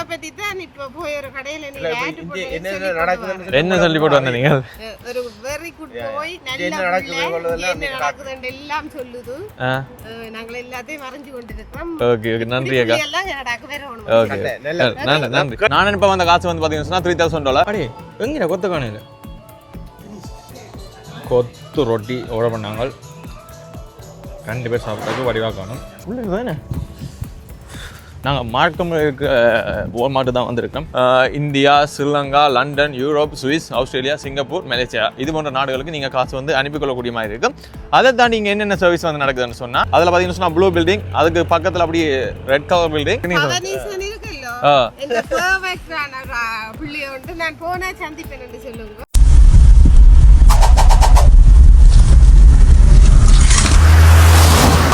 உங்களை பத்தி தான் இப்ப போய் ஒரு கடையில நீங்க இல்ல, இப்ப ad இங்க போட்டு என்ன சொல்லி போட்டு என்ன சொல்லி போட்டு வந்த நீங்கள்? வாங்க. ஒரு வெரி குட் போய் நல்ல நடக்குது நீங்க நடக்குதுன்னு எல்லாம் சொல்லுது. நாங்கள் எல்லாத்தையும் மறைஞ்சு கொண்டிருக்கிறோம். ஓகே ஓகே நன்றி அக்கா. எல்லாம் வேற ஓகே. நன்றி நன்றி. நான் இப்போ வந்த காசு வந்து பார்த்தீங்கன்னா சொன்னா த்ரீ தௌசண்ட் டாலர் அடி எங்கே கொத்த காணையில்? கொத்து ரொட்டி ஆர்டர் பண்ணாங்க. ரெண்டு பேர் வடிவாக காணும். உள்ள தானே? நாங்கள் மார்க்கம் இருக்க மாட்டு தான் வந்திருக்கோம் India Sri Lanka London Europe Swiss Australia Singapore Malaysia. இது போன்ற நாடுகளுக்கு நீங்கள் காசு வந்து அனுப்பிக்கொள்ளக்கூடிய மாதிரி இருக்கும். அதை தாண்டி இங்கே என்னென்ன சர்வீஸ் வந்து நடக்குதுன்னு சொன்னால் அதில் பார்த்தீங்கன்னா சொன்னால் ப்ளூ பில்டிங் அதுக்கு பக்கத்தில் அப்படியே ரெட் கலர் பில்டிங் நான் போனா சந்திப்பேன் சொல்லுங்க.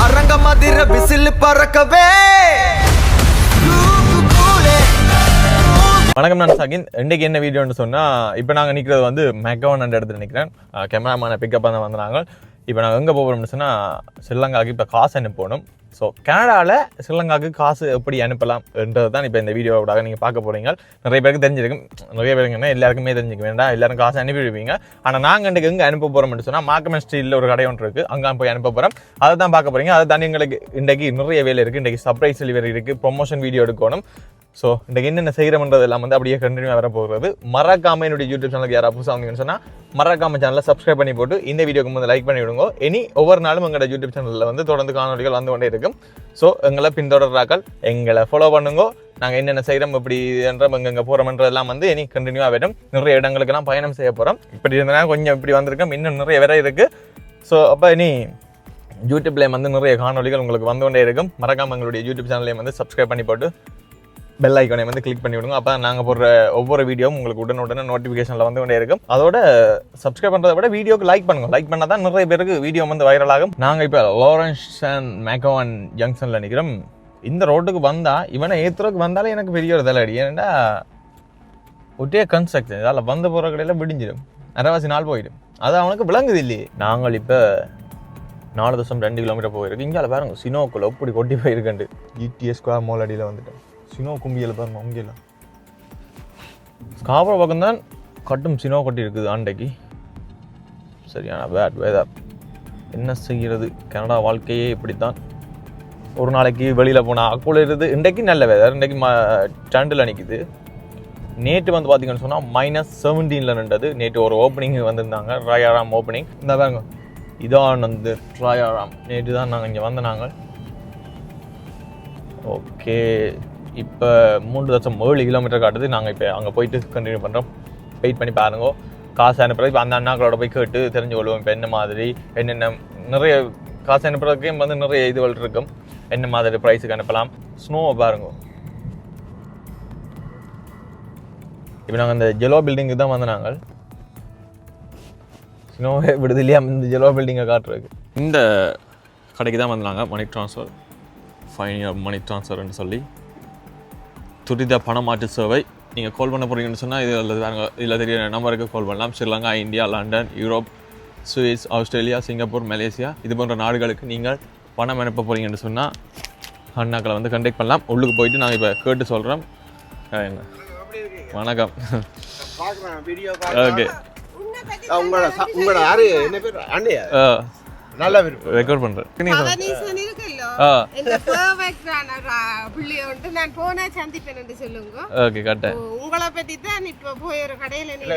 அரங்க மதிர விசில் பறக்கவே. வணக்கம் நான் சகின். இன்றைக்கு என்ன வீடியோன்னு சொன்னால் இப்போ நாங்கள் நிற்கிறது வந்து மெக்கவன் என்ற இடத்துல நிற்கிறேன் கேமராமேனை பிக்கப் பண்ண வந்தாங்க இப்போ நாங்கள் எங்கே போகிறோம்னு சொன்னால் ஸ்ரீலங்காவுக்கு இப்போ காசு அனுப்பணும். ஸோ கனடாவில் ஸ்ரீலங்காவுக்கு காசு எப்படி அனுப்பலாம் என்றது தான் இப்போ இந்த வீடியோவோட நீங்கள் பார்க்க போகிறீங்க நிறைய பேருக்கு தெரிஞ்சிருக்கும். நிறைய பேருக்கு எல்லாருக்குமே தெரிஞ்சுக்க வேண்டாம் எல்லாரும் காசு அனுப்பிடுவீங்க. ஆனால் நாங்கள் இன்றைக்கு எங்கே அனுப்ப போகிறோம்னு சொன்னால் மாக்கமன் ஸ்ட்ரீட்டில் ஒரு கடை ஒன்று இருக்குது அங்கே போய் அனுப்ப போகிறோம் அதை தான் பார்க்க போகிறீங்க அதை தான் எங்களுக்கு இன்றைக்கு நிறைய வேலை இருக்குது இன்றைக்கு சர்ப்ரைஸ் டெலிவரி இருக்குது ப்ரொமோஷன் வீடியோ எடுக்கணும். ஸோ இன்றைக்கு என்னென்ன செய்கிறோம்ன்றது எல்லாம் வந்து அப்படியே கண்டினியூ வர போகிறது மறக்காம என்னுடைய யூடியூப் சேனலுக்கு யாராவது புதுசாக வந்தீங்கன்னு சொன்னால் மறக்காம சேனலை சப்ஸ்கிரைப் பண்ணி போட்டு இந்த வீடியோக்கு வந்து லைக் பண்ணி விடுங்க. இனி ஒவ்வொரு நாளும் எங்களோட யூடியூப் சேனலில் வந்து தொடர்ந்து காணொலிகள் வந்து கொண்டே இருக்கும். ஸோ எங்களை பின்தொடர்றாக்கள் எங்களை ஃபாலோ பண்ணுங்க. நாங்கள் என்னென்ன செய்கிறோம் இப்படி என்றம் இங்கே இங்கே போகிறோம்ன்றதெல்லாம் வந்து இனி கண்டினியூவாக வரும். நிறைய இடங்களுக்கெல்லாம் பயணம் செய்ய போகிறோம் இப்படி இருந்தனா கொஞ்சம் இப்படி வந்திருக்கோம். இன்னும் நிறைய வேற இருக்குது ஸோ அப்போ இனி யூடியூப்லேயும் வந்து நிறைய காணொலிகள் உங்களுக்கு வந்து கொண்டே இருக்கும். மறக்காமல் எங்களுடைய யூடியூப் சேனலையும் வந்து சப்ஸ்கிரைப் பண்ணி போட்டு பெல் ஐக்கானை வந்து கிளிக் பண்ணி விடுங்க அப்போ நாங்கள் போடுற ஒவ்வொரு வீடியோவும் உங்களுக்கு உடனுடனே நோட்டிஃபிகேஷனில் வந்து கொண்டே இருக்கும். அதோட சப்ஸ்கிரைப் பண்ணுறதை விட வீடியோக்கு லைக் பண்ணுங்க. லைக் பண்ணால் தான் நிறைய பேருக்கு வீடியோ வந்து வைரல் ஆகும். நாங்கள் இப்போ லாரன்ஸ் அண்ட் மேக்கோவன் ஜங்ஷனில் நிற்கிறோம் இந்த ரோட்டுக்கு வந்தால் இவனை ஏற்றுறதுக்கு வந்தாலே எனக்கு பெரிய ஒரு தலையடி. ஏன்னா ஒட்டே கன்ஸ்ட்ரக்ஷன் இதால் வந்து போகிற கடையில் விடிஞ்சிடும். அரைவாசி நாள் போயிடும். அது அவனுக்கு விளங்குது இல்லையே. நாங்கள் இப்போ நாலு தசம் ரெண்டு கிலோமீட்டர் போயிருக்கு. இங்கே பாருங்க சினோக்குள்ள எப்படி கொட்டி போயிருக்கண்டு ஜிடிஎஸ் ஸ்கொயர் மால் அடியில் வந்துட்டேன் சினோ கும்பியில் பாருங்க அங்கேல ஸ்காபுரம் பக்கம் தான் கட்டும் சினோ கட்டி இருக்குது ஆண்டைக்கு. சரியான பேட் வேதர் என்ன செய்கிறது? கனடா வாழ்க்கையே இப்படித்தான். ஒரு நாளைக்கு வெளியில் போனால் குளிருது இன்றைக்கு நல்ல வேதர் இன்றைக்கு ம டண்டில் நிற்குது நேற்று வந்து பார்த்தீங்கன்னு சொன்னால் மைனஸ் செவன்டீனில் நின்றது. நேற்று ஒரு ஓப்பனிங் வந்திருந்தாங்க. ராயாராம் ஓப்பனிங் இந்த பாருங்க. இதான் வந்து ராயாராம் நேற்று தான் நாங்கள் இங்கே வந்த நாங்கள் ஓகே இப்போ மூன்று லட்சம் ஏழு கிலோமீட்டர் காட்டுது. நாங்கள் இப்போ அங்கே போயிட்டு கண்டினியூ பண்ணுறோம் வெயிட் பண்ணி பாருங்கோ. காசு அனுப்புறது இப்போ அந்த அண்ணாக்களோட போய் கேட்டு தெரிஞ்சு கொள்வோம் இப்போ என்ன மாதிரி என்னென்ன நிறைய காசு அனுப்புறதுக்கே வந்து நிறைய இதுகள் இருக்கும். என்ன மாதிரி ப்ரைஸுக்கு அனுப்பலாம். ஸ்னோவை பாருங்க. இப்போ நாங்கள் இந்த ஜெலோ பில்டிங்கு தான் வந்து நாங்கள் ஸ்னோவே விடுது இல்லையா இந்த ஜெலோ பில்டிங்கை காட்டுறதுக்கு. இந்த கடைக்கு தான் வந்தாங்க மணி ட்ரான்ஸ்ஃபர் ஃபைன் மணி ட்ரான்ஸ்ஃபர்னு சொல்லி துரித பணமாற்று சேவை. நீங்கள் கால் பண்ண போகிறீங்கன்னு சொன்னால் இது அல்லது வேறு இதில் தெரிய நம்பருக்கு கால் பண்ணலாம். Sri Lanka India London Europe Swiss Australia Singapore Malaysia இது போன்ற நாடுகளுக்கு நீங்கள் பணம் அனுப்ப போகிறீங்கன்னு சொன்னால் அண்ணாக்களை வந்து கண்டெக்ட் பண்ணலாம். உள்ளுக்கு போயிட்டு நாங்கள் இப்போ கேட்டு சொல்கிறோம் வணக்கம். ஓகே உங்களோட உங்களோட யாரு? என்ன பேர்? அண்ணையா? நல்ல ரெக்கார்ட் பண்ணுறேன் இந்த பெர்ஃபெக்டான பிள்ளைய வந்து நான் போனா சந்திப்பேன் என்று சொல்லுங்க. ஓகே கரெக்டாக உங்களை பத்தி தான் இப்ப போய் ஒரு கடையில நீங்க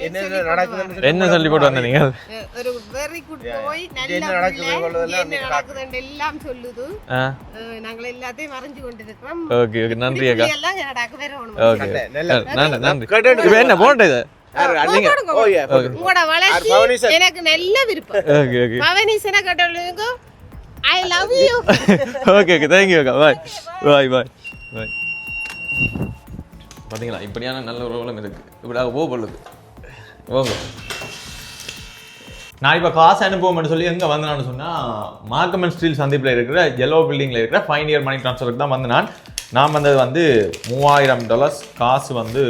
என்ன சொல்லி போட்டு நடக்குதுன்னு வாங்க. என்ன சொல்லி போட்டு வந்த நீங்கள் அஹ் ஒரு வெரி குட் போய் நல்ல என்ன நடக்குது என்ன நீங்க எல்லாம் சொல்லுது. நாங்கள் எல்லாத்தையும் ஓகே ஓகே நன்றி அக்கா. எல்லாம் கனடாக்கு வேற ஒண்ணு ஓகே. நல்ல நல்ல நன்றி. கேட்டு இப்போ என்ன போட்ட இது? உங்களோட வளர்ச்சி. எனக்கு நல்ல விருப்பம். Okay okay. பவனீசனை கேட்டவளுங்க I love you okay okay thank you அக்கா பாய் பாய் பாய் பாய் பார்த்தீங்களா இப்படியான நல்ல ஒரு உலகம் இருக்குது இப்படி போக பொழுது போங்க. நான் இப்போ காசு அனுப்புவோம்னு சொல்லி எங்கே வந்தேன்னு சொன்னால் மார்க்கமன் ஸ்டீல் சந்திப்பில் இருக்கிற எல்லோ பில்டிங்கில் இருக்கிற ஃபைன் இயர் மணி ட்ரான்ஸ்ஃபருக்கு தான் வந்து நான். நான் வந்தது வந்து மூவாயிரம் டாலர்ஸ் காசு வந்து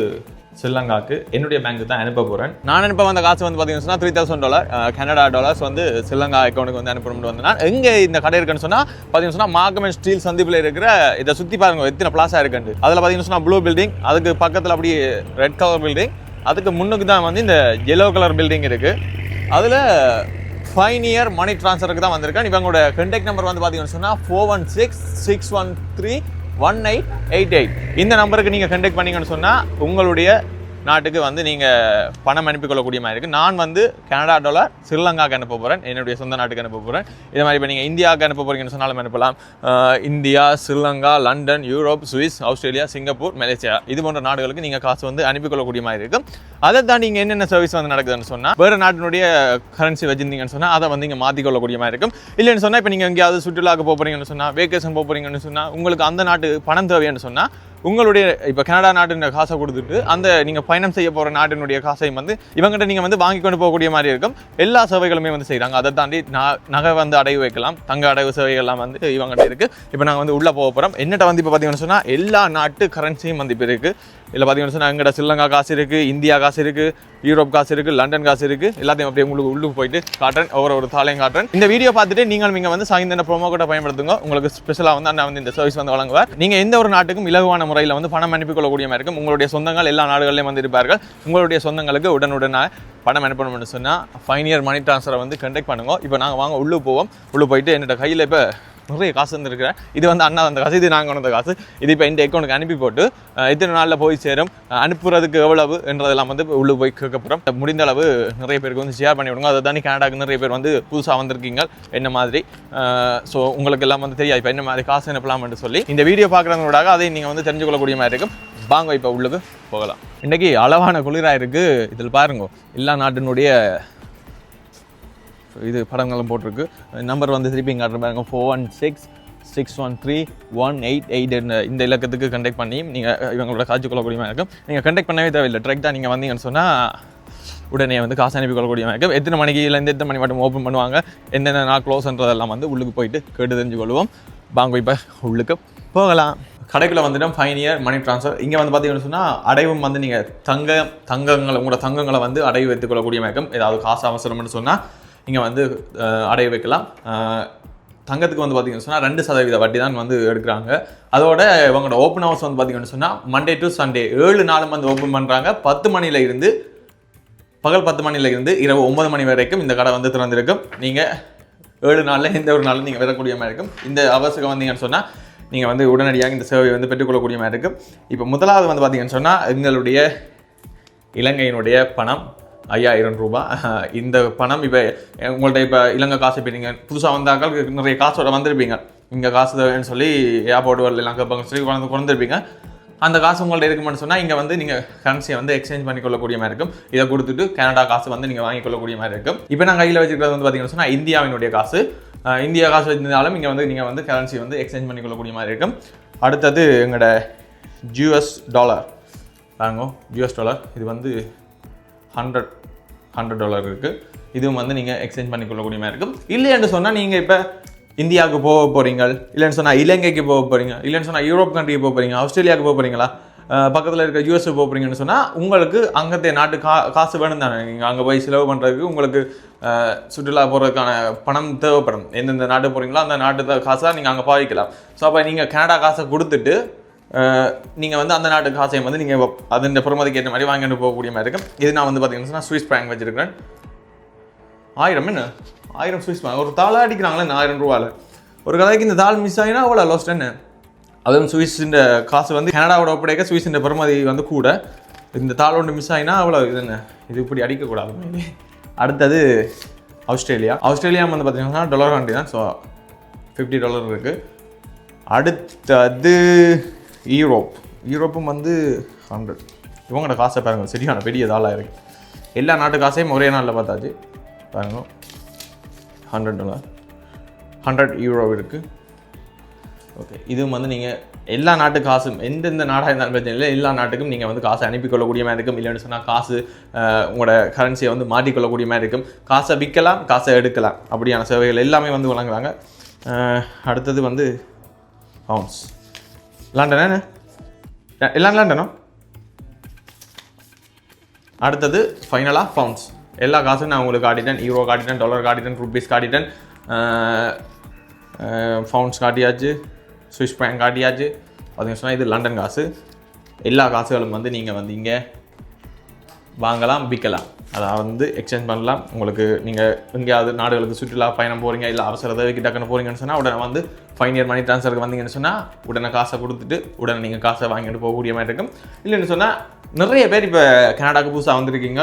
ஸ்ரீலங்காக்கு என்னுடைய பேங்க்கு தான் அனுப்ப போகிறேன் நான் அனுப்ப வந்த காசு வந்து பார்த்தீங்கன்னா three thousand dollar Canada dollars வந்து ஸ்ரீலங்கா அக்கௌண்ட்டுக்கு வந்து அனுப்பணும்னு வந்து நான் எங்கே இந்த கடை இருக்குன்னு சொன்னால் பார்த்தீங்கன்னா சொன்னால் மார்க்கம் ஸ்டீல் சந்திப்பில் இருக்கிற இதை சுற்றி பாருங்க எத்தனை பிளாஸாக இருக்குன்னு அதில் பார்த்தீங்கன்னா சொன்னால் ப்ளூ பில்டிங் அதுக்கு பக்கத்தில் அப்படி ரெட் கலர் பில்டிங் அதுக்கு முன்னுக்கு தான் வந்து இந்த எல்லோ கலர் பில்டிங் இருக்குது அதில் ஃபைவ் இயர் மணி ட்ரான்ஸ்ஃபருக்கு தான் வந்திருக்கேன். இவங்களோட கண்டெக்ட் நம்பர் வந்து பார்த்தீங்கன்னு சொன்னால் four one six six one three one eight eight eight இந்த நம்பருக்கு நீங்கள் கண்டெக்ட் பண்ணீங்கன்னு சொன்னால் உங்களுடைய நாட்டுக்கு வந்து நீங்கள் பணம் அனுப்பிக்கொள்ளக்கூடிய மாதிரி இருக்குது நான் வந்து கனடா டாலர் ஸ்ரீலங்காக்கு அனுப்ப போகிறேன் என்னுடைய சொந்த நாட்டுக்கு அனுப்ப போகிறேன் இதே மாதிரி இப்போ நீங்கள் இந்தியாவுக்கு அனுப்ப போகிறீங்கன்னு சொன்னாலும் அனுப்பலாம். India Sri Lanka London Europe Swiss Australia Singapore Malaysia இது போன்ற நாடுகளுக்கு நீங்கள் காசு வந்து அனுப்பிக் கொள்ளக்கூடிய மாதிரி இருக்கும் அதை தாண்டி இங்கே என்னென்ன சர்வீஸ் வந்து நடக்குதுன்னு சொன்னால் வேறு நாட்டினுடைய கரன்சி வச்சிருந்தீங்கன்னு சொன்னால் அதை வந்து இங்கே மாற்றிக்கொள்ளக்கூடிய மாதிரி இருக்கும். இல்லைன்னு சொன்னால் இப்போ நீங்கள் எங்கேயாவது சுற்றுலாவுக்கு போகிறீங்கன்னு சொன்னால் வேக்கேஷன் போகிறீங்கன்னு சொன்னால் உங்களுக்கு அந்த நாட்டு பணம் தேவைன்னு சொன்னால் உங்களுடைய இப்போ கனடா நாட்டின் காசை கொடுத்துட்டு அந்த நீங்கள் பயணம் செய்ய போகிற நாட்டினுடைய காசையும் வந்து இவங்ககிட்ட நீங்கள் வந்து வாங்கி கொண்டு போகக்கூடிய மாதிரி இருக்கும். எல்லா சேவைகளுமே வந்து செய்கிறாங்க அதை தாண்டி ந- நகை வந்து அடைவு வைக்கலாம் தங்க அடைவு சேவைகள்லாம் வந்து இவங்ககிட்ட இருக்குது இப்போ நாங்கள் வந்து உள்ளே போக போகிறோம் என்னட்ட வந்து இப்போ பார்த்தீங்கன்னு சொன்னால் எல்லா நாட்டு கரன்சியும் வந்து இப்போ இருக்குது இல்லை பார்த்தீங்கன்னு சொன்னால் எங்கள்கிட்ட ஸ்ரீலங்கா காசு இருக்குது இந்தியா காசு இருக்குது யூரோப் காசு இருக்குது லண்டன் காசு இருக்குது எல்லாத்தையும் அப்படியே உங்களுக்கு உள்ளுக்கு போயிட்டு காட்டுறேன். ஒவ்வொரு ஒரு தாளையும் காட்டுறேன். இந்த வீடியோ பார்த்துட்டு நீங்களும் இங்கே வந்து சாயந்தரம் ப்ரோமோ கூட பயன்படுத்துங்க. உங்களுக்கு ஸ்பெஷலாக வந்து அண்ணா வந்து இந்த சர்வீஸ் வந்து வழங்குவார். நீங்கள் எந்த ஒரு நாட்டுக்கும் இலகுவான முறையில் வந்து பணம் அனுப்பிக்கொள்ளக்கூடிய மாதிரி இருக்கும். உங்களுடைய சொந்தங்கள் எல்லா நாடுகளிலும் வந்து இருப்பார்கள். உங்களுடைய சொந்தங்களுக்கு உடனுடனாக பணம் அனுப்பணும்னு சொன்னால் ஃபைன் இயர் மணி ட்ரான்ஸ்ஃபரை வந்து கண்டெக்ட் பண்ணுங்க. இப்போ நாங்கள் வாங்க உள்ளே போவோம். உள்ளே போயிட்டு என்னோட கையில் இப்போ நிறைய காசு வந்துருக்குறேன் இது வந்து அண்ணா அந்த காசு இது நாங்கள் வந்த காசு. இது இப்போ இந்த அக்கௌண்ட்டுக்கு அனுப்பி போட்டு இத்தனை நாளில் போய் சேரும். அனுப்புறதுக்கு எவ்வளவு என்றதெல்லாம் வந்து உள்ளே போய் கேட்க போகிறோம் முடிந்த அளவு நிறைய பேருக்கு வந்து ஷேர் பண்ணி விடுங்க. அதை தானே கனடாக்கு நிறைய பேர் வந்து புதுசாக வந்திருக்கீங்க. என்ன மாதிரி ஸோ உங்களுக்கு எல்லாம் வந்து தெரியாது. இப்போ என்ன மாதிரி காசு அனுப்பலாம்னு சொல்லி இந்த வீடியோ பார்க்குறவங்களோட அதை நீங்கள் வந்து தெரிஞ்சுக்கொள்ளக்கூடிய மாதிரி இருக்கும். வாங்க இப்போ உள்ளுக்கு போகலாம். இன்றைக்கி அளவான குளிராக இருக்குது இதில் பாருங்க எல்லா நாட்டினுடைய இது படங்களும் போட்டிருக்கு. நம்பர் வந்து திருப்பி காட்டுற பாருங்க. Four one six six one three one eight eight இந்த இலக்கத்துக்கு கண்டெக்ட் பண்ணி நீங்கள் இவங்களோட காட்சி கொள்ளக்கூடிய இருக்கும். நீங்கள் கண்டெக்ட் பண்ணவே தேவையில்லை. ட்ரெக்டாக நீங்கள் வந்தீங்கன்னு சொன்னால் உடனே வந்து காசு அனுப்பி கொள்ளக்கூடிய இருக்கும். எத்தனை மணிக்கு இல்லை எத்தனை மணி மட்டும் ஓப்பன் பண்ணுவாங்க என்னென்ன நாள் க்ளோஸ்ன்றதெல்லாம் வந்து உள்ளுக்கு போயிட்டு கேட்டு தெரிஞ்சு கொள்வோம் வாங்க இப்போ உள்ளுக்கு போகலாம். கடைக்குள்ள வந்துட்டோம். ஃபைன் இயர் மணி ட்ரான்ஸ்ஃபர் இங்கே வந்து பார்த்தீங்கன்னு சொன்னால் அடைவும் வந்து நீங்கள் தங்க தங்கங்களை உங்களோட தங்கங்களை வந்து அடைவு வைத்துக் கொள்ளக்கூடிய ஏதாவது காசு அவசரம்னு சொன்னால் நீங்கள் வந்து அடைய வைக்கலாம். தங்கத்துக்கு வந்து பார்த்தீங்கன்னு சொன்னால் ரெண்டு சதவீத வட்டி தான் வந்து எடுக்கிறாங்க. அதோட இவங்களோட ஓப்பன் ஹவுஸ் வந்து பார்த்தீங்கன்னு சொன்னால் மண்டே டு சண்டே ஏழு நாளும் வந்து ஓப்பன் பண்ணுறாங்க பத்து மணியில் இருந்து பகல் பத்து மணியில இருந்து இரவு ஒன்பது மணி வரைக்கும் இந்த கடை வந்து திறந்திருக்கும். நீங்கள் ஏழு நாளில் எந்த ஒரு நாளும் நீங்கள் வரக்கூடிய மாதிரி இருக்கும். இந்த அவசரம் வந்தீங்கன்னு சொன்னால் நீங்கள் வந்து உடனடியாக இந்த சேவையை வந்து பெற்றுக்கொள்ளக்கூடிய மாதிரி இருக்கும். இப்போ முதலாவது வந்து பார்த்தீங்கன்னு சொன்னால் எங்களுடைய இலங்கையினுடைய பணம். ஐயாயிரம் ரூபாய் இந்த பணம் இப்போ உங்கள்கிட்ட இப்போ இலங்கை காசு இப்போ நீங்கள் புதுசாக வந்தாக்கள் நிறைய காசோட வந்திருப்பீங்க. இங்கே காசு தேவைன்னு சொல்லி ஏர்போர்ட் வரல எல்லாம் கேட்பாங்க சொல்லி குழந்தை குறைந்திருப்பீங்க அந்த காசு உங்கள்ட்ட இருக்குமென்னு சொன்னால் இங்கே வந்து நீங்கள் கரன்சியை வந்து எக்ஸ்சேஞ்ச் பண்ணி கொள்ளக்கூடிய மாதிரி இருக்கும். இதை கொடுத்துட்டு கனடா காசு வந்து நீங்கள் வாங்கிக்கொள்ளக்கூடிய மாதிரி இருக்கும். இப்போ நான் கையில் வச்சுருக்கிறது வந்து பார்த்தீங்கன்னு சொன்னால் இந்தியாவினுடைய காசு. இந்தியா காசு வச்சிருந்தாலும் இங்கே வந்து நீங்கள் வந்து கரன்சி வந்து எக்ஸ்சேஞ்ச் பண்ணி கொள்ளக்கூடிய மாதிரி இருக்கும். அடுத்தது எங்களோட ஜியூஎஸ் டாலர் பாருங்க யூஎஸ் டாலர் இது வந்து ஹண்ட்ரட் ஹண்ட்ரட் டாலர் இருக்குது இதுவும் வந்து நீங்கள் எக்ஸ்சேஞ்ச் பண்ணிக்கொள்ளக்கூடிய மாதிரி இருக்கும். இல்லைன்னு சொன்னால் நீங்கள் இப்போ இந்தியாவுக்கு போக போகிறீங்க இல்லைன்னு சொன்னால் இலங்கைக்கு போக போகிறீங்க இல்லைன்னு சொன்னால் யூரோப் கண்ட்ரிக்கு போக போகிறீங்க ஆஸ்திரேலியாவுக்கு போக போகிறீங்களா பக்கத்தில் இருக்க யூஎஸ்க்கு போக போகிறீங்கன்னு சொன்னால் உங்களுக்கு அங்கத்தைய நாட்டு கா காசு வேணும் தானே. நீங்கள் அங்கே போய் செலவு பண்ணுறதுக்கு உங்களுக்கு சுற்றுலா போகிறதுக்கான பணம் தேவைப்படும். எந்தெந்த நாட்டு போகிறீங்களோ அந்த நாட்டு காசை நீங்கள் அங்கே பாவிக்கலாம். ஸோ அப்போ நீங்கள் கனடா காசை கொடுத்துட்டு நீங்கள் வந்து அந்த நாட்டு காசையும் வந்து நீங்கள் அதன் பொறுமதிக்கு ஏற்ற மாதிரி வாங்கிட்டு போகக்கூடிய மாதிரி இருக்கும். இது நான் வந்து பார்த்தீங்கன்னா ஸ்விஸ் பேங்க் வச்சுருக்கேன் ஆயிரம் என்ன? ஆயிரம் ஸ்விஸ் பேங்க் ஒரு தாளாக அடிக்கிறாங்களே இந்த ஆயிரம் ரூபாயில். ஒரு கதைக்கு இந்த தாள் மிஸ் ஆகினா அவ்வளோ லாஸ்ட் என்ன அதுவும் சுவிஸின் காசு வந்து கனடாவோட ஒப்படைக்க ஸ்விஸ்ஸின் பெருமதி வந்து கூட. இந்த தாள் ஒன்று மிஸ் ஆகினா அவ்வளோ இது என்ன? இது இப்படி அடிக்கக்கூடாது. அடுத்தது ஆஸ்திரேலியா. ஆஸ்திரேலியா வந்து பார்த்தீங்கன்னா டாலர் வண்டி தான். ஸோ ஃபிஃப்டி டாலர் இருக்குது அடுத்தது யூரோப் யூரோப்பும் வந்து ஹண்ட்ரட் இவங்களோட காசை பாருங்க சரியான பெரிய தாளாக இருக்குது எல்லா நாட்டு காசையும் ஒரே நாளில் பார்த்தாச்சு. பாருங்க. ஹண்ட்ரட் டாலர் ஹண்ட்ரட் யூரோ இருக்குது ஓகே இதுவும் வந்து நீங்கள் எல்லா நாட்டு காசும் எந்தெந்த நாடாக இருந்தாலும் பிரச்சனை இல்லை. எல்லா நாட்டுக்கும் நீங்கள் வந்து காசை அனுப்பி கொள்ளக்கூடிய மாதிரி இருக்கும். இல்லைன்னு சொன்னால் காசு உங்களோட கரன்சியை வந்து மாற்றிக்கொள்ளக்கூடிய மாதிரி இருக்கும். காசை விற்கலாம் காசை எடுக்கலாம். அப்படியான சேவைகள் எல்லாமே வந்து வழங்குறாங்க. அடுத்தது வந்து பவுன்ஸ் லண்டன் என்ன? எல்லாம் லண்டனோ அடுத்தது ஃபைனலாக ஃபவுண்ட்ஸ் எல்லா காசும் நான் உங்களுக்கு காட்டிட்டேன். ஹீரோ காட்டிட்டேன் டாலர் காட்டிட்டேன் ருபீஸ் காட்டிட்டேன். ஃபவுண்ட்ஸ் காட்டியாச்சு சுவிஸ் பேங்க் காட்டியாச்சு. பார்த்தீங்கன்னா சொன்னால் இது லண்டன் காசு. எல்லா காசுகளும் வந்து நீங்கள் வந்து இங்கே வாங்கலாம் விற்கலாம். அதை வந்து எக்ஸ்சேஞ்ச் பண்ணலாம். உங்களுக்கு நீங்கள் எங்கேயாவது நாடுகளுக்கு சுற்றுலா பயணம் போகிறீங்க இல்லை அவசர தேவைக்கு டக்குன்னு போகிறீங்கன்னு சொன்னால் உடனே வந்து ஃபைன் இயர் மணி ட்ரான்ஸ்ஃபருக்கு வந்தீங்கன்னு சொன்னால் உடனே காசை கொடுத்துட்டு உடனே நீங்கள் காசை வாங்கிட்டு போகக்கூடிய மாதிரி இருக்கும். இல்லைன்னு சொன்னால் நிறைய பேர் இப்போ கனடாக்கு புதுசாக வந்திருக்கீங்க.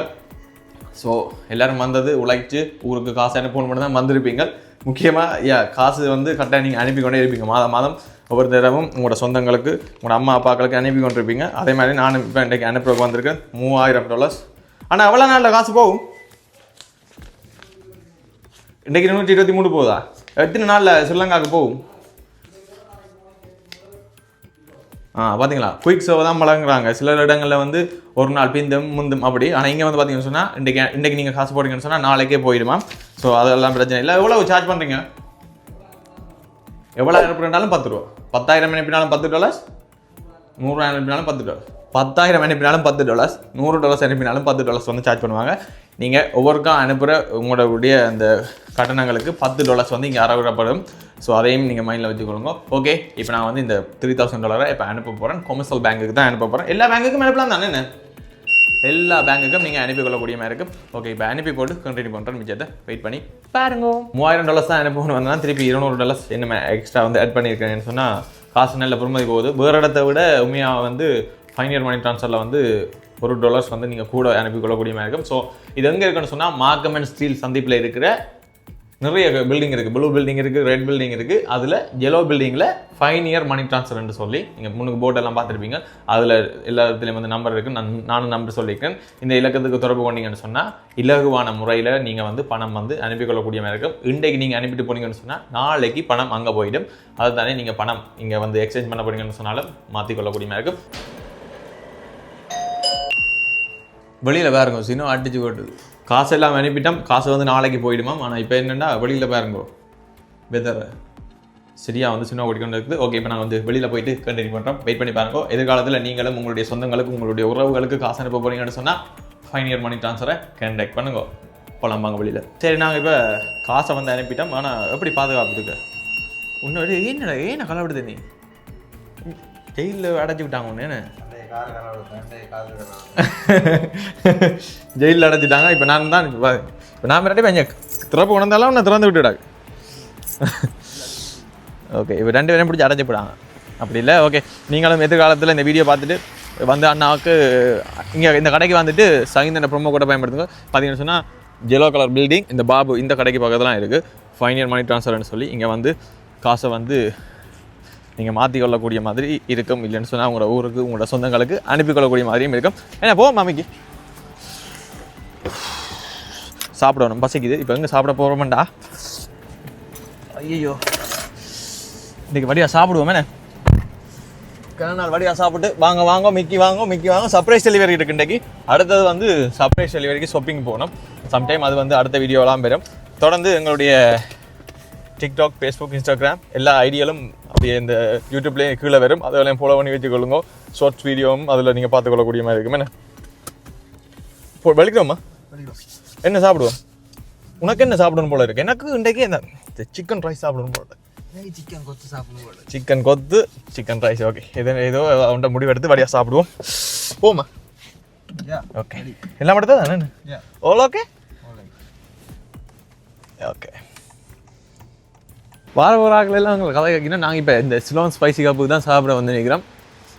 ஸோ எல்லாரும் வந்தது உழைச்சி ஊருக்கு காசு அனுப்பணும் மட்டும் தான் வந்திருப்பீங்க. முக்கியமாக யா காசு வந்து கரெக்டாக நீங்கள் அனுப்பி கொண்டே இருப்பீங்க மாதம் மாதம். ஒவ்வொரு தடவும் உங்களோட சொந்தங்களுக்கு உங்களோட அம்மா அப்பாக்களுக்கு அனுப்பி கொண்டிருப்பீங்க. அதே மாதிரி நானும் இப்போ இன்றைக்கு அனுப்புறதுக்கு வந்திருக்கேன். மூவாயிரம் டாலர்ஸ் ஆனால் எவ்வளோ நாளில் காசு போகும்? இன்றைக்கு நூற்றி இருபத்தி மூணு போகுதா எத்தனை நாளில் ஸ்ரீலங்காவுக்கு போகும்? ஆ பார்த்தீங்களா குயிக் சேவை தான் மழங்குறாங்க சில இடங்களில் வந்து ஒரு நாள் பிந்தும் முந்தும் அப்படி. ஆனால் இங்கே வந்து பார்த்தீங்கன்னு சொன்னால் இன்றைக்கி இன்றைக்கி நீங்கள் காசு போடுறீங்கன்னு சொன்னால் நாளைக்கே போயிடுமா? ஸோ அதெல்லாம் பிரச்சனை இல்லை. எவ்வளோ சார்ஜ் பண்ணுறீங்க எவ்வளோ அனுப்புனாலும் பத்து ரூபா. பத்தாயிரம் அனுப்பினாலும் பத்து டாலர்ஸ் நூறுரூவா அனுப்பினாலும் பத்து டாலர்ஸ் பத்தாயிரம் அனுப்பினாலும் பத்து டாலர்ஸ் நூறு டாலர்ஸ் அனுப்பினாலும் பத்து டாலர்ஸ் வந்து சார்ஜ் பண்ணுவாங்க. நீங்கள் ஒவ்வொருக்கா அனுப்புகிற உங்களுடைய அந்த கட்டணங்களுக்கு பத்து டாலர்ஸ் வந்து இங்கே அறவிடப்படும். ஸோ அதையும் நீங்கள் மைண்டில் வச்சுக்கொள்ளுங்க. ஓகே இப்போ நான் வந்து இந்த த்ரீ தௌசண்ட் டாலரை இப்போ அனுப்ப போகிறேன் கொமர்ஷியல் பேங்க்குக்கு தான் அனுப்ப போகிறேன் எல்லா பேங்க்குக்கும் அனுப்பலாம் தானே என்ன? எல்லா பேங்குக்கும் நீங்கள் அனுப்பி கொள்ளக்கூடிய மாதிரி இருக்கும் ஓகே இப்போ அனுப்பி போட்டு கண்டினியூ பண்ணுறேன் மிச்சத்தை வெயிட் பண்ணி பாருங்க. மூவாயிரம் டாலர்ஸ் தான் அனுப்பணும் வந்தால் திருப்பி இருநூறு டாலர்ஸ் என்ன எக்ஸ்ட்ரா வந்து ஆட் பண்ணியிருக்கேன்னு சொன்னால் காசு நல்ல பொறுமதி போகுது. வேறு இடத்த விட உண்மையாக வந்து ஃபைன் இயர் மணி ட்ரான்ஸ்ஃபரில் வந்து ஒரு டாலர்ஸ் வந்து நீங்கள் கூட அனுப்பி கொள்ளக்கூடிய மாதிரி இருக்கும் ஸோ இது எங்கே இருக்குன்னு சொன்னால் மார்க்கம் அண்ட் ஸ்டீல் சந்திப்பில் இருக்கிற நிறைய பில்டிங் இருக்குது ப்ளூ பில்டிங் இருக்குது ரெட் பில்டிங் இருக்குது அதில் எல்லோ பில்டிங்கில் ஃபைன் இயர் மணி ட்ரான்ஸ்ஃபர்னு சொல்லி நீங்கள் முன்னுக்கு போர்டெல்லாம் பார்த்துருப்பீங்க. அதில் எல்லா இடத்துலையும் வந்து நம்பர் இருக்குது நான் நானும் நம்பர் சொல்லியிருக்கேன் இந்த இலக்கத்துக்கு தொடர்பு கொண்டீங்கன்னு சொன்னால் இலகுவான முறையில் நீங்கள் வந்து பணம் வந்து அனுப்பிக்கொள்ளக்கூடிய மாதிரி இருக்கும். இன்றைக்கு நீங்கள் அனுப்பிட்டு போனீங்கன்னு சொன்னால் நாளைக்கு பணம் அங்கே போயிடும். அதை தானே நீங்கள் பணம் இங்கே வந்து எக்ஸ்சேஞ்ச் பண்ண போறீங்கன்னு சொன்னாலும் மாற்றிக்கொள்ளக்கூடிய மாதிரி இருக்கும். வெளியில் பாருங்க சின்ன அடிச்சு போட்டுது. காசு எல்லாம் அனுப்பிட்டோம். காசு வந்து நாளைக்கு போயிடுமாம் ஆனால் இப்போ என்னென்னா வெளியில் பாருங்க வெதர் சரியா வந்து சின்ன ஓடிக்கொண்டு இருக்குது. ஓகே இப்போ நாங்கள் வந்து வெளியில் போயிட்டு கண்டினியூ பண்ணுறோம் வெயிட் பண்ணி பாருங்க. எதிர்காலத்தில் நீங்களும் உங்களுடைய சொந்தங்களுக்கு உங்களுடைய உறவுகளுக்கு காசு அனுப்ப போகிறீங்கன்னு சொன்னால் ஃபைன் இயர் மணி ட்ரான்ஸ்ஃபரை கண்டக்ட் பண்ணுங்க. போகலாம் வாங்க வெளியில். சரி நாங்கள் இப்போ காசை வந்து அனுப்பிட்டோம். ஆனால் எப்படி பாதுகாப்புக்கு இன்னொரு என்னடா ஏன் கலவிடுது நீ? ஜெயிலில் அடைச்சி விட்டாங்க ஒன்று என்ன ஜெயிலில் அடைச்சிட்டாங்க இப்போ நான் தான் இப்போ இப்போ நான் மிரட்டி பையன் திறப்பு உணர்ந்தாலும் நான் திறந்து விட்டுடாங்க ஓகே இப்போ ரெண்டு பேரும் பிடிச்சி அடைச்சி போடாங்க அப்படி இல்லை ஓகே நீங்களும் எதிர்காலத்தில் இந்த வீடியோ பார்த்துட்டு வந்து அண்ணாவுக்கு இங்கே இந்த கடைக்கு வந்துட்டு சகிந்த ப்ரொமோ கூட பயன்படுத்துங்க. பார்த்தீங்கன்னு சொன்னால் ஜெலோ கலர் பில்டிங் இந்த பாபு இந்த கடைக்கு பக்கத்துலாம் இருக்குது ஃபைன் இயர் மணி ட்ரான்ஸ்ஃபர்னு சொல்லி இங்கே வந்து காசை வந்து நீங்கள் மாற்றி கொள்ளக்கூடிய மாதிரி இருக்கும் இல்லைன்னு சொன்னால் உங்களோட ஊருக்கு உங்களோட சொந்தங்களுக்கு அனுப்பிக்கொள்ளக்கூடிய மாதிரியும் இருக்கும். ஏன்னா போ மாமிக்கு. சாப்பிடணும். பசிக்குது. இப்போ எங்கே சாப்பிட போகிறோம்டா ஐயோ இன்றைக்கி வடியா சாப்பிடுவோம் என்ன? நாள் வடியா சாப்பிட்டு வாங்க வாங்க மிக்கி வாங்க மிக்கி வாங்க சர்ப்ரைஸ் டெலிவரி இருக்கு இன்றைக்கு அடுத்தது வந்து சர்ப்ரைஸ் டெலிவரிக்கு ஷாப்பிங் போகணும். சம்டைம் அது வந்து அடுத்த வீடியோலாம் பெறும் தொடர்ந்து எங்களுடைய டிக்டாக் ஃபேஸ்புக் இன்ஸ்டாகிராம் எல்லா ஐடியாலும் அப்படியே இந்த யூடியூப்லேயே கீழே வரும். அதெல்லாம் ஃபாலோ பண்ணி வச்சுக்கொள்ளுங்க. ஷார்ட்ஸ் வீடியோவும் அதில் நீங்கள் பார்த்துக்கொள்ளக்கூடிய மாதிரி இருக்கும். என்ன? போ வலிக்கிறோமா என்ன சாப்பிடுவோம்? உனக்கு என்ன சாப்பிடணும் போல இருக்கு? எனக்கு இன்றைக்கு இந்த சிக்கன் ரைஸ் சாப்பிடணும் போல சிக்கன் கொத்து சாப்பிடணும் போல சிக்கன் கொத்து சிக்கன் ரைஸ் ஓகே இது ஏதோ அவன்கிட்ட முடிவெடுத்து வழியாக சாப்பிடுவோம். போமா ஓகே எல்லாம் மட்டும் தானே ஓல் ஓகே ஓகே வார வாராக்கள் எல்லாம் உங்களுக்கு கதை கேட்கணும் நாங்கள் இப்போ இந்த சிலோன் ஸ்பைசி கப்பு தான் சாப்பிட வந்து நிற்கிறோம்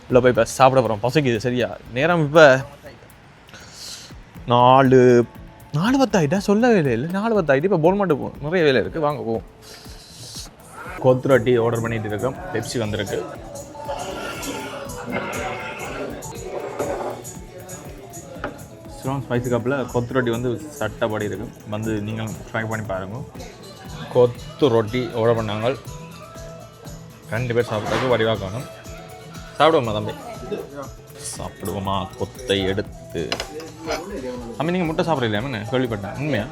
இல்லை போய் இப்போ சாப்பிட போகிறோம் பசிக்குது சரியா? நேரம் இப்போ நாலு நாலு பத்தாயிட்டா? சொல்ல வேலை இல்லை நாலு பத்தாயிட்டு இப்போ போல் மட்டும் போகும் நிறைய வேலை இருக்குது வாங்க போவோம். கொத்து ரொட்டி ஆர்டர் பண்ணிட்டு இருக்கோம். பெப்சி வந்திருக்கு. ஸ்ட்ராங் ஸ்பைசி கப்பில் கொத்து ரொட்டி வந்து சட்டப்படி இருக்கு வந்து நீங்களும் ட்ரை பண்ணி பாருங்க. கொத்து ரொட்டி ஓட பண்ணாங்க ரெண்டு பேர் சாப்பிட்றதுக்கு வடிவாக்கணும் சாப்பிடுவோமா தம்பி? சாப்பிடுவோமா? கொத்தை எடுத்து. தம்பி நீங்கள் முட்டை சாப்பிட்றீங்களா என்ன கேள்விப்பட்டேன். உண்மையா?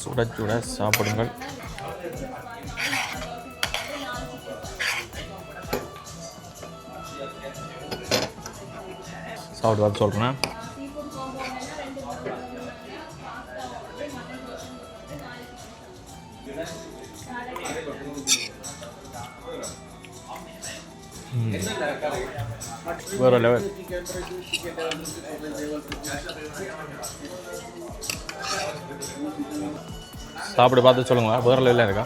சுட சுட சாப்பிடுங்கள். Hmm. சாப்பிட்டு பார்த்து சொல்கிறேன் வேறு லெவல் சாப்பிட்டு பார்த்து சொல்லுங்க வேறு லெவலில் இருக்கா?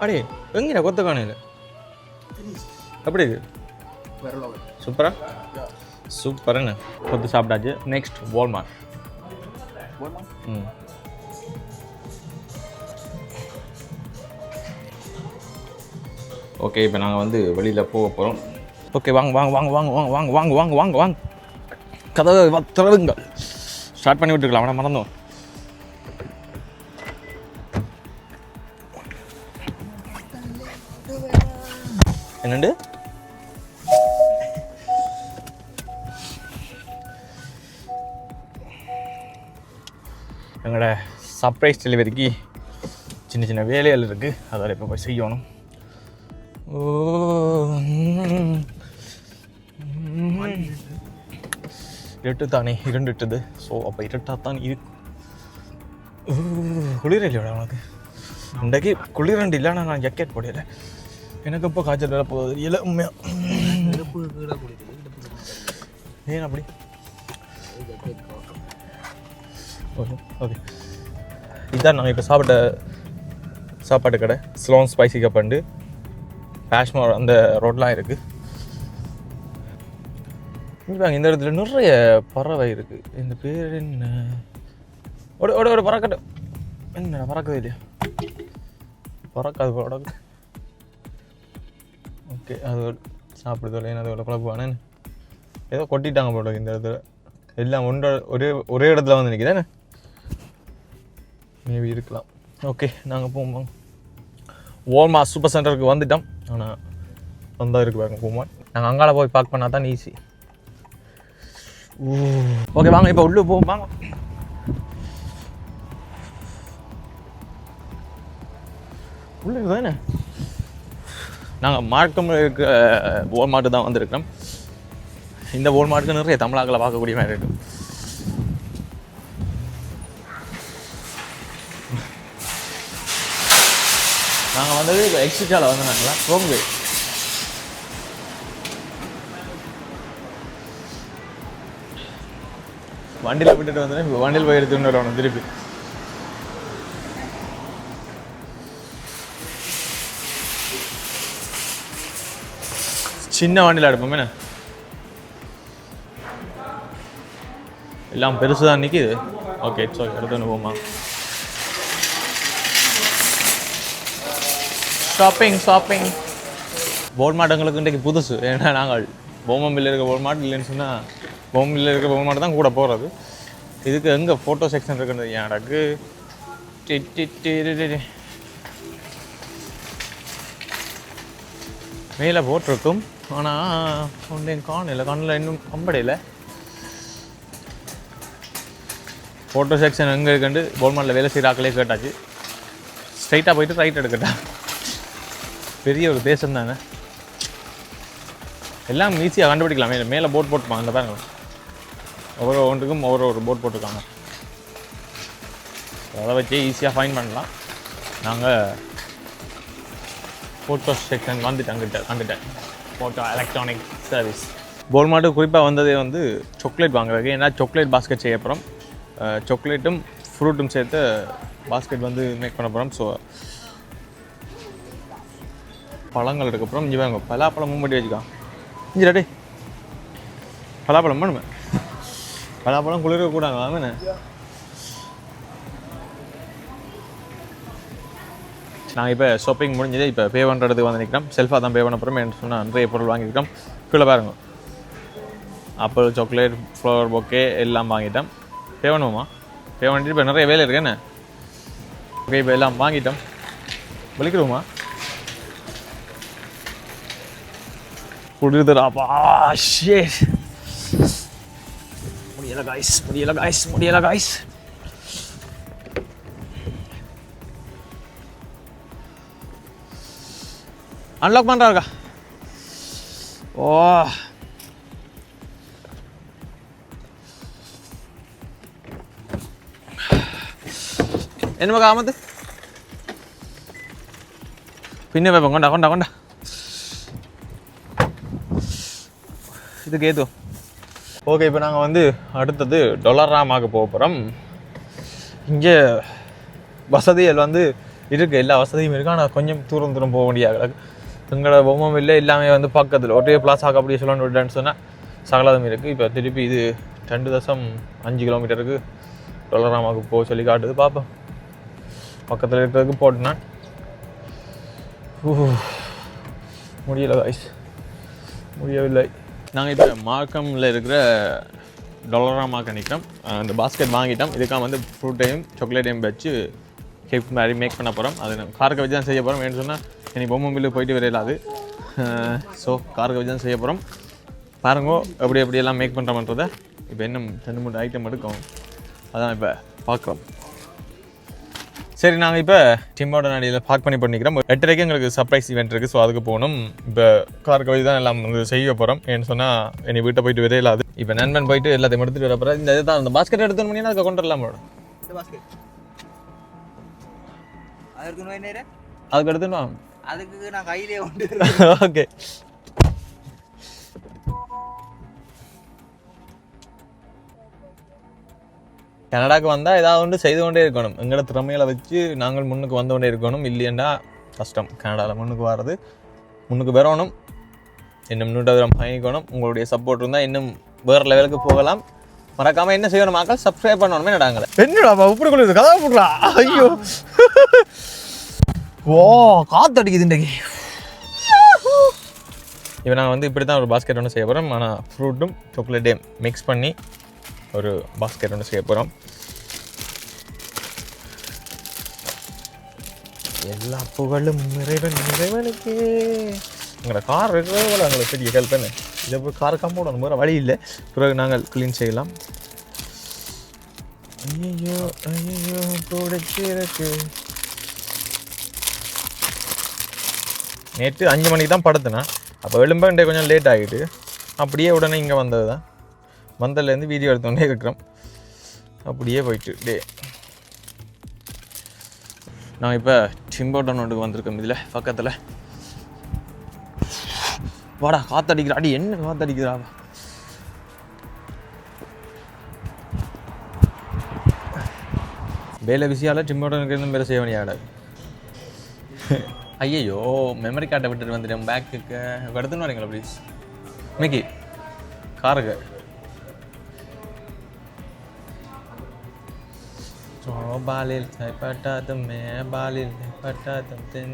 அடே எங்கடா கொத்த காணையில் எப்படி இருக்கு சூப்பரா? சூப்பருங்க கொத்து சாப்பிட்டாச்சு. நெக்ஸ்ட் வால்மார்ட் ம். ஓகே இப்போ நாங்கள் வந்து வெளியில் போக போகிறோம் ஓகே வாங்க வாங்க வாங்க வாங்க வாங்க வாங்க வாங்க வாங்க வாங்க வாங்க. கதவை வ- திறவுங்க ஸ்டார்ட் பண்ணி விட்டுருக்கலாம். வேணா மறந்தோம் என்னண்டு? எங்களோட சர்ப்ரைஸ் டெலிவரிக்கு சின்ன சின்ன வேலைகள் இருக்குது அதில் இப்போ போய் செய்யணும். ஓ. இருட்டு தானே இருண்டுட்டுது. ஸோ அப்போ இருட்டாக தான் இருக்கும் குளிர் இல்லையோட உனக்கு? இன்றைக்கு குளிரண்டு இல்லைன்னா நான் ஜக்கெட் போடல. எனக்கு இப்போ காய்ச்சல் வர போகுது. இல்லை உண்மையா இடுப்பு கீழே குடிக்குது இடுப்பு ஏன் அப்படி? ஓகே ஓகே இதுதான் நாங்கள் இப்போ சாப்பிட்ட சாப்பாட்டு கடை. ஸ்லோன் ஸ்பைசி கப்பண்டு பேஷ்மோர் அந்த ரோட்லாம் இருக்குது இந்த இடத்துல நிறைய பறவை இருக்குது இந்த பேர் என்ன? ஓட ஓட ஒரு பறக்கட்டும் என்ன பறக்குது இல்லையா பறக்காது போட ஓகே அது சாப்பிடுதோ இல்லை அதோட குழப்பானேன்னு ஏதோ கொட்டிட்டாங்க போல இந்த இடத்துல. எல்லாம் ஒன்ற ஒரே ஒரே இடத்துல வந்து நிற்கிதானே மேபி இருக்கலாம். ஓகே நாங்கள் போவோம். ஓல்மா சூப்பர் சென்டருக்கு வந்துட்டோம். ஆனால் வந்தால் இருக்கு பாருங்க போமான் நாங்கள் அங்கால போய் பார்க் பண்ணால் தான் ஈஸி ஓகே வாங்க இப்போ உள்ளே போவோம் வாங்க. உள்ளே தானே நாங்கள் மார்க்கம் இருக்க ஓல்மார்ட்டு தான் வந்திருக்கிறோம். இந்த ஓல்மார்ட்டுக்கு நிறைய தமிழாக்களை பார்க்கக்கூடிய மாதிரி இருக்கும் நான் வந்தது இப்போ எக்ஸிட்டாவில் வந்து நாங்களா ரோங்வே வண்டியில் விட்டுட்டு வந்தேன் இப்போ வண்டியில் போய் எடுத்துட்டு வரணும் திருப்பி. சின்ன வண்டியில் எடுப்போமே என்ன? எல்லாம் பெருசு தான் நிற்கிது ஓகே இட்ஸ் ஓகே எடுத்துன்னு போமா ஷாப்பிங் ஷாப்பிங் போல்மார்ட் எங்களுக்கு இன்றைக்கு புதுசு. ஏன்னா நாங்கள் பொம்மம்பில் இருக்க போல்மார்ட் இல்லைன்னு சொன்னால் பொம்மில் இருக்க போல்மார்ட் தான் கூட போகிறது இதுக்கு எங்கே ஃபோட்டோ செக்ஷன் இருக்குன்றது எனக்கு மேலே போட்டிருக்கும். ஆனால் ஒன்றையும் காணல கண்ணில் இன்னும் கம்படையில் ஃபோட்டோ செக்ஷன் எங்கே இருக்குன்ட்டு போல்மார்ட்டில் வேலை செய்கிற ஆக்களே கேட்டாச்சு. ஸ்ட்ரைட்டாக போயிட்டு ரைட் எடுக்கட்டா. பெரிய ஒரு தேசம் தானே? எல்லாம் ஈஸியாக கண்டுபிடிக்கலாம். மேலே மேலே போட் போட்டுப்பாங்க அந்த பாருங்க. ஒவ்வொரு ஒன்றுக்கும் ஒவ்வொரு ஒரு போட் போட்டிருக்காங்க. அதை வச்சு ஈஸியாக ஃபைன் பண்ணலாம். நாங்கள் ஃபோட்டோ செக்ஷன் வந்துட்டு அங்கிட்ட வந்துட்டேன் ஃபோட்டோ எலக்ட்ரானிக் சர்வீஸ் போல்மாட்டு குறிப்பாக வந்ததே வந்து சாக்லேட் வாங்குறதுக்கு. ஏன்னா சாக்லேட் பாஸ்கெட் செய்ய போகிறோம் சாக்லேட்டும் ஃப்ரூட்டும் சேர்த்து பாஸ்கெட் வந்து மேக் பண்ண போகிறோம் ஸோ பழங்கள் அதுக்கப்புறம் இஞ்சி வாங்க பலாப்பழமும் மட்டும் வச்சுக்கலாம் இஞ்சி டே பலாப்பழம் பண்ணுமே பலாப்பழம் குளிர்க்க கூடாங்க ஆமாண்ணே நாங்கள் இப்போ ஷாப்பிங் முடிஞ்சது இப்போ பே பண்ணுறதுக்கு வந்து நிற்கிறோம் செல்ஃபாக தான் பே பண்ண போகிறோம் என்று சொன்னால் நிறைய பொருள் வாங்கிக்கிட்டோம் கீழே பாருங்க. ஆப்பிள் சாக்லேட் ஃப்ளவர் பொக்கே எல்லாம் வாங்கிட்டோம். பே பண்ணுவோமா? பே பண்ணிட்டு இப்போ நிறைய வேலை இருக்கு என்ன? ஓகே இப்போ எல்லாம் வாங்கிட்டோம். வலிக்கிறோமா முடியுதுடா பாஷே முடியல காய்ஸ் முடியல காய்ஸ் முடியல காய்ஸ் அன்லாக் பண்ணுறாருக்கா ஓ என்ன மகா ஆமது പിന്നെ കൊണ്ട കൊണ്ട കൊണ്ട இது கேது ஓகே இப்போ நாங்கள் வந்து அடுத்தது டொலராமாக்கு போக போகிறோம் இங்கே வசதிகள் வந்து இருக்குது எல்லா வசதியும் இருக்குது ஆனால் கொஞ்சம் தூரம் தூரம் போக முடியாது எங்களோட பொம்மம் இல்லை எல்லாமே வந்து பக்கத்தில் ஒரே பிளாஸாக அப்படியே சொல்லணும் விட்டேன்னு சொன்னால் சகலதம் இருக்குது இப்போ திருப்பி இது ரெண்டு தசம் அஞ்சு கிலோமீட்டருக்கு டொலராமாக்கு போக சொல்லி காட்டுது. பார்ப்போம் பக்கத்தில் இருக்கிறதுக்கு போட்டேன். முடியலை காய்ஸ் முடியவில்லை. நாங்கள் இப்போ மார்க்கமில் இருக்கிற டொலராமாக்கு நிற்கிறோம் அந்த பாஸ்கெட் வாங்கிட்டோம். இதுக்காக வந்து ஃப்ரூட்டையும் சாக்லேட்டையும் வச்சு கேக் மாதிரி மேக் பண்ண போகிறோம் அது காரக்க வச்சு தான் செய்ய போகிறோம் வேணும்னு சொன்னால் எனக்கு பொம்மை மில்லு போயிட்டு வரையிலாது ஸோ காரக்க வச்சு தான் செய்ய போகிறோம் பாருங்க எப்படி எப்படியெல்லாம் மேக் பண்ணுறோம்ன்றதை இப்போ இன்னும் ரெண்டு மூணு ஐட்டம் எடுக்கும். அதான் இப்போ பார்க்குறோம். சரி நாங்கள் இப்போ டிம்மோட நடியில் பார்க் பண்ணி பண்ணிக்கிறோம். எட்டரைக்கு எங்களுக்கு சர்ப்ரைஸ் ஈவெண்ட் இருக்குது ஸோ அதுக்கு போகணும். இப்போ கார் கவி தான் எல்லாம் வந்து செய்ய போகிறோம் ஏன்னு சொன்னால் என்னை வீட்டை போயிட்டு விரையிலாது இப்போ நண்பன் போயிட்டு எல்லாத்தையும் எடுத்துட்டு வர போகிறேன் இந்த இதுதான். அந்த பாஸ்கெட் எடுத்து மணினா அதுக்கு கொண்டு வரலாம் அதுக்கு எடுத்துன்னு வாங்க அதுக்கு நான் கையிலே ஓகே கனடாக்கு வந்தால் ஏதாவது ஒன்று செய்து கொண்டே இருக்கணும். எங்களோட திறமைகளை வச்சு நாங்கள் முன்னுக்கு வந்து கொண்டே இருக்கணும். இல்லையண்டா கஷ்டம். கனடாவில் முன்னுக்கு வர்றது முன்னுக்கு வரணும். இன்னும் நூற்று தூரம் பயணிக்கணும் உங்களுடைய சப்போர்ட் இருந்தால் இன்னும் வேறு லெவலுக்கு போகலாம். மறக்காமல் என்ன செய்யணும் மக்கள்? சப்ஸ்கிரைப் பண்ணணுமே நடாங்களே என்னடா இப்படி கொண்டு கதை போடுறா ஐயோ. ஓ காத்து அடிக்குது இன்றைக்கு. இப்போ நாங்கள் வந்து இப்படி தான் ஒரு பாஸ்கெட் ஒன்று செய்ய போகிறோம் ஆனால் ஃப்ரூட்டும் சாக்லேட்டையும் மிக்ஸ் பண்ணி ஒரு பாஸ்கெட் ஒன்று செய்ய போகிறோம் எல்லா புகழும் நிறைவன் இறைவனுக்கே. எங்களோட கார் இருக்கிறவங்கள எங்களுக்கு பெரிய ஹெல்ப் பண்ணு இதை போய் கார் கம்போடணும் வேறு வழி இல்லை. பிறகு நாங்கள் க்ளீன் செய்யலாம். ஐயோ ஐயோ பிடிச்சிருக்கு நேற்று அஞ்சு மணிக்கு தான் படுத்தினேன் அப்போ எழும்பண்டே கொஞ்சம் லேட் ஆகிட்டு அப்படியே உடனே இங்கே வந்தது தான் வந்ததுலேருந்து வீடியோ எடுத்தோடனே இருக்கிறோம். அப்படியே போயிட்டு டே. நான் இப்போ டிம்போட்டன் ஒன்றுக்கு வந்திருக்கோம் இதில் பக்கத்தில். வாடா காத்தடிக்கிறா. அடி என்ன காத்தடிக்கிறா? வேலை விஷயால டிம்போட்டனுக்கு இருந்து வேலை செய்ய வேண்டிய ஆடாது ஐயையோ மெமரி கார்டை விட்டுட்டு வந்துட்டேன். பேக்குக்கு எடுத்துன்னு வரீங்களா ப்ளீஸ் மிக்கி காருக்கு बालिल थाय पटा दम मैं बालिल थाय पटा दम तिन